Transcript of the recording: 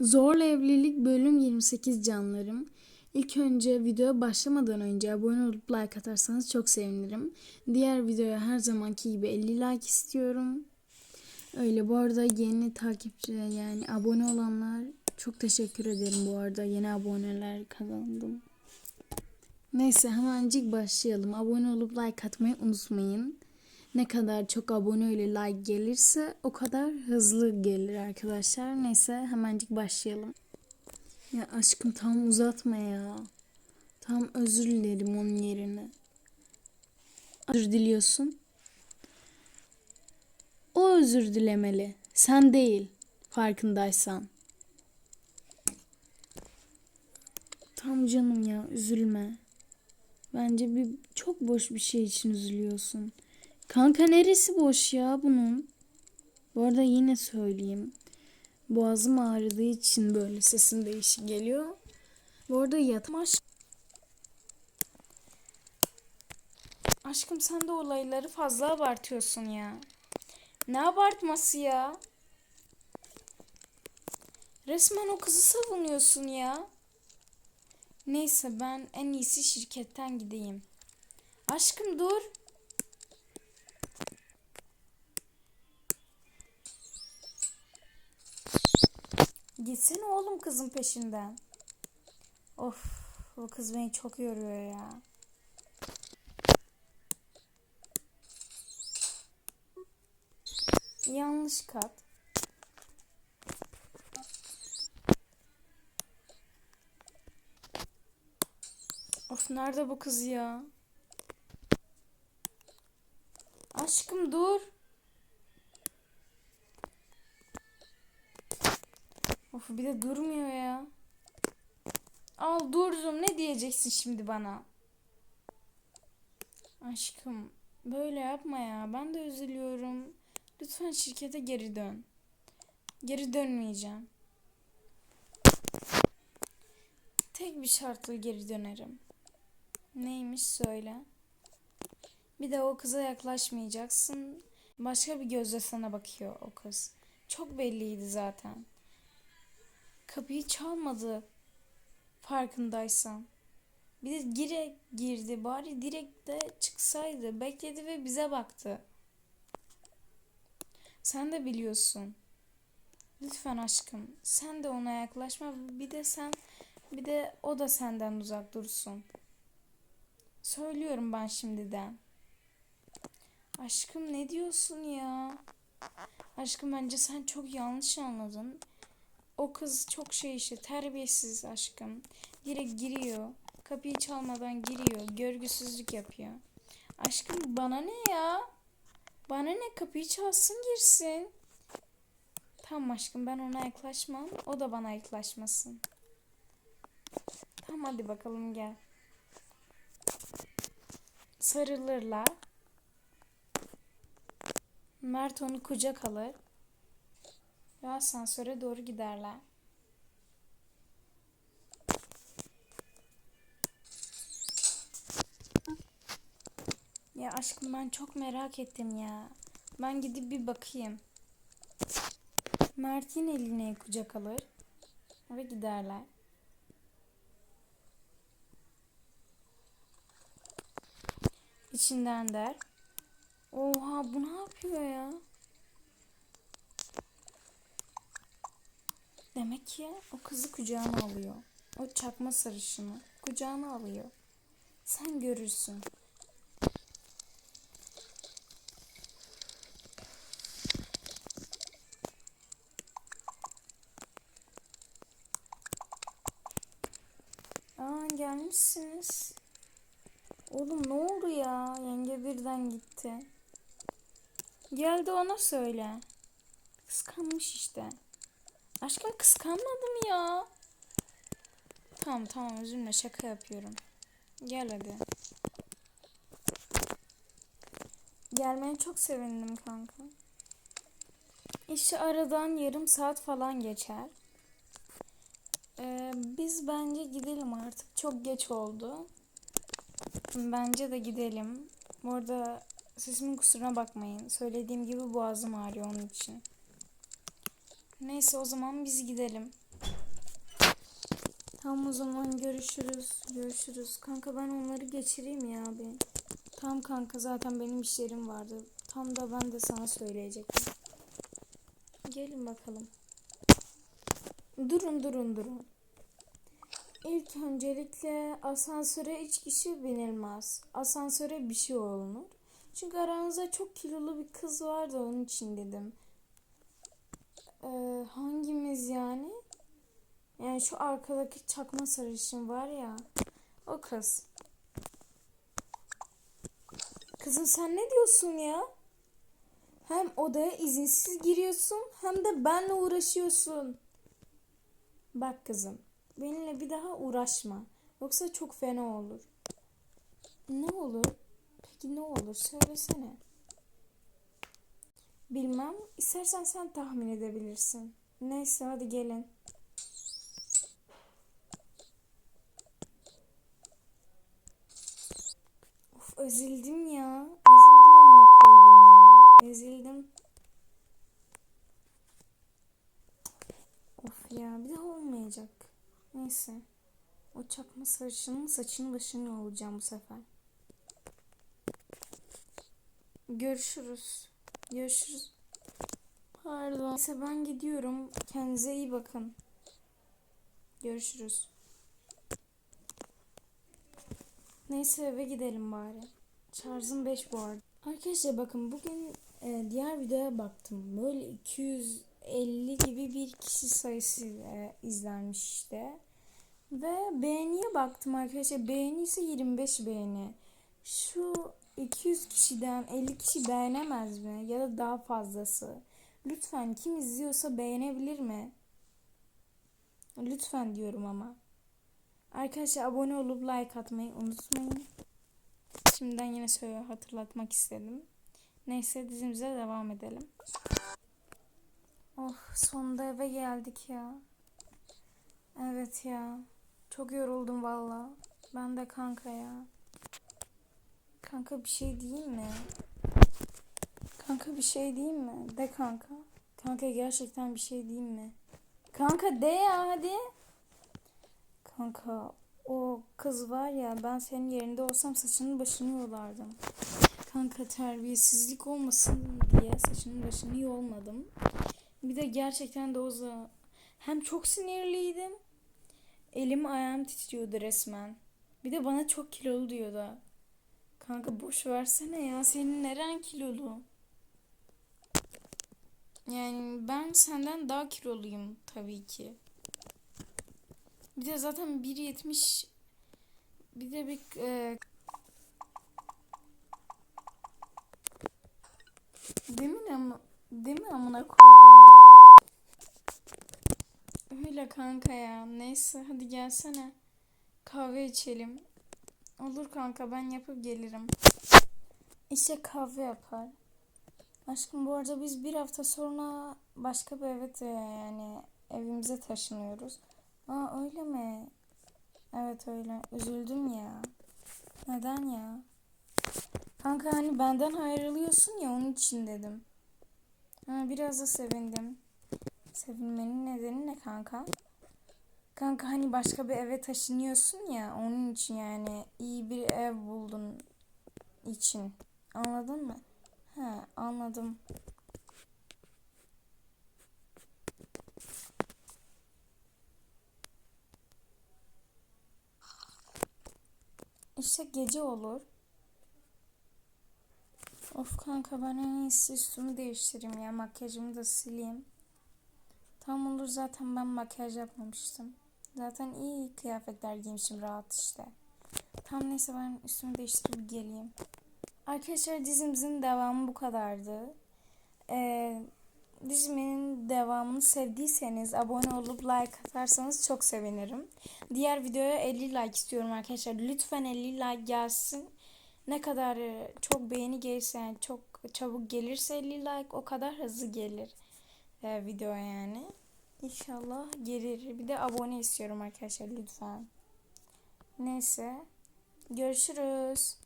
Zorla Evlilik bölüm 28 canlarım. İlk önce videoya başlamadan önce abone olup like atarsanız çok sevinirim. Diğer videoya her zamanki gibi 50 like istiyorum. Öyle bu arada yeni takipçi yani abone olanlar çok teşekkür ederim bu arada yeni aboneler kazandım. Neyse hemencik başlayalım. Abone olup like atmayı unutmayın. Ne kadar çok abone ile like gelirse o kadar hızlı gelir arkadaşlar. Neyse hemencik başlayalım. Ya aşkım tam uzatma ya. Tam özür dilerim onun yerine. Özür diliyorsun. O özür dilemeli. Sen değil. Farkındaysan. Tam canım ya üzülme. Bence bir çok boş bir şey için üzülüyorsun. Kanka neresi boş ya bunun? Bu arada yine söyleyeyim. Boğazım ağrıdığı için böyle sesim değişik geliyor. Bu arada yatmaş. Aşkım sen de olayları fazla abartıyorsun ya. Ne abartması ya? Resmen o kızı savunuyorsun ya. Neyse ben en iyisi şirketten gideyim. Aşkım dur. Gitsene oğlum kızın peşinden. Of bu kız beni çok yoruyor ya. Yanlış kat. Of nerede bu kız ya? Aşkım dur. Of bir de durmuyor ya. Al durdum ne diyeceksin şimdi bana? Aşkım böyle yapma ya ben de üzülüyorum. Lütfen şirkete geri dön. Geri dönmeyeceğim. Tek bir şartla geri dönerim. Neymiş söyle. Bir de o kıza yaklaşmayacaksın. Başka bir gözle sana bakıyor o kız. Çok belliydi zaten. Kapıyı çalmadı. Farkındaysan. Bir de gire girdi. Bari direkt de çıksaydı. Bekledi ve bize baktı. Sen de biliyorsun. Lütfen aşkım. Sen de ona yaklaşma. Bir de sen bir de o da senden uzak dursun. Söylüyorum ben şimdiden. Aşkım ne diyorsun ya? Aşkım bence sen çok yanlış anladın. O kız çok şey işte terbiyesiz aşkım. Direkt giriyor. Kapıyı çalmadan giriyor. Görgüsüzlük yapıyor. Aşkım bana ne ya? Bana ne kapıyı çalsın girsin. Tamam aşkım ben ona yaklaşmam. O da bana yaklaşmasın. Tamam hadi bakalım gel. Sarılırlar. Mert onu kucak alır. Ve asansöre doğru giderler. Ya aşkım ben çok merak ettim ya. Ben gidip bir bakayım. Mert'in eline kucak alır ve giderler. İçinden der. Oha bu ne yapıyor ya? Demek ki o kızı kucağına alıyor. O çakma sarışını kucağına alıyor. Sen görürsün. Aa gelmişsiniz. Oğlum ne oldu ya? Yenge birden gitti. Geldi ona söyle. Kıskanmış işte. Aşkım kıskanmadım ya. Tamam tamam üzülme şaka yapıyorum. Gel hadi. Gelmeye çok sevindim kanka. İşte aradan yarım saat falan geçer. Ee, biz bence gidelim artık. Çok geç oldu. Bence de gidelim. Bu arada sesimin kusuruna bakmayın. Söylediğim gibi boğazım ağrıyor onun için. Neyse o zaman biz gidelim. Tamam o zaman görüşürüz. Görüşürüz. Kanka ben onları geçireyim ya abi. Tamam kanka zaten benim işlerim vardı. Tam da ben de sana söyleyecektim. Gelin bakalım. Durun durun durun. İlk öncelikle asansöre üç kişi binilmez. Asansöre bir şey olunur. Çünkü aranızda çok kilolu bir kız vardı onun için dedim. Ee, hangimiz yani? Yani şu arkadaki çakma sarışın var ya. O kız. Kızım sen ne diyorsun ya? Hem odaya izinsiz giriyorsun hem de benle uğraşıyorsun. Bak kızım, benimle bir daha uğraşma. Yoksa çok fena olur. Ne olur? Peki ne olur? Söylesene. Bilmem. İstersen sen tahmin edebilirsin. Neyse hadi gelin. Of ezildim ya. Ezildim amına koyduğum ya. Ezildim. Of ya bir daha olmayacak. Neyse. O çakma sarışının saçını başını yolacağım bu sefer. Görüşürüz. Görüşürüz. Pardon. Neyse ben gidiyorum. Kendinize iyi bakın. Görüşürüz. Neyse eve gidelim bari. Şarjım 5 bu arada. Arkadaşlar bakın bugün e, diğer videoya baktım. Böyle 250 gibi bir kişi sayısı e, izlenmiş işte. Ve beğeniye baktım arkadaşlar. Beğeni ise 25 beğeni. Şu 200 kişiden 50 kişi beğenemez mi? Ya da daha fazlası. Lütfen kim izliyorsa beğenebilir mi? Lütfen diyorum ama. Arkadaşlar abone olup like atmayı unutmayın. Şimdiden yine söyle hatırlatmak istedim. Neyse dizimize devam edelim. Oh sonunda eve geldik ya. Evet ya. Çok yoruldum valla. Ben de kanka ya. Kanka bir şey diyeyim mi? Kanka bir şey diyeyim mi? De kanka. Kanka gerçekten bir şey diyeyim mi? Kanka de ya hadi. Kanka o kız var ya ben senin yerinde olsam saçının başını yolardım. Kanka terbiyesizlik olmasın diye saçının başını yolmadım. Bir de gerçekten de o za- hem çok sinirliydim. Elim ayağım titriyordu resmen. Bir de bana çok kilolu diyordu. Kanka boş versene ya senin neren kilolu? Yani ben senden daha kiloluyum tabii ki. Bir de zaten 1.70 bir de bir e, mi ama mi amına koydum? Öyle kanka ya. Neyse hadi gelsene. Kahve içelim. Olur kanka ben yapıp gelirim. İşte kahve yapar. Aşkım bu arada biz bir hafta sonra başka bir eve de yani evimize taşınıyoruz. Aa öyle mi? Evet öyle. Üzüldüm ya. Neden ya? Kanka hani benden ayrılıyorsun ya onun için dedim. Ha, biraz da sevindim. Sevinmenin nedeni ne kanka? Kanka hani başka bir eve taşınıyorsun ya onun için yani iyi bir ev buldun için. Anladın mı? He anladım. İşte gece olur. Of kanka ben en iyisi üstümü değiştireyim ya. Makyajımı da sileyim. Tam olur zaten ben makyaj yapmamıştım. Zaten iyi kıyafetler giymişim rahat işte. Tam neyse ben üstümü değiştirip geleyim. Arkadaşlar dizimizin devamı bu kadardı. Ee, dizimin devamını sevdiyseniz abone olup like atarsanız çok sevinirim. Diğer videoya 50 like istiyorum arkadaşlar. Lütfen 50 like gelsin. Ne kadar e, çok beğeni gelirse yani çok çabuk gelirse 50 like o kadar hızlı gelir e, video yani. İnşallah gelir. Bir de abone istiyorum arkadaşlar lütfen. Neyse. Görüşürüz.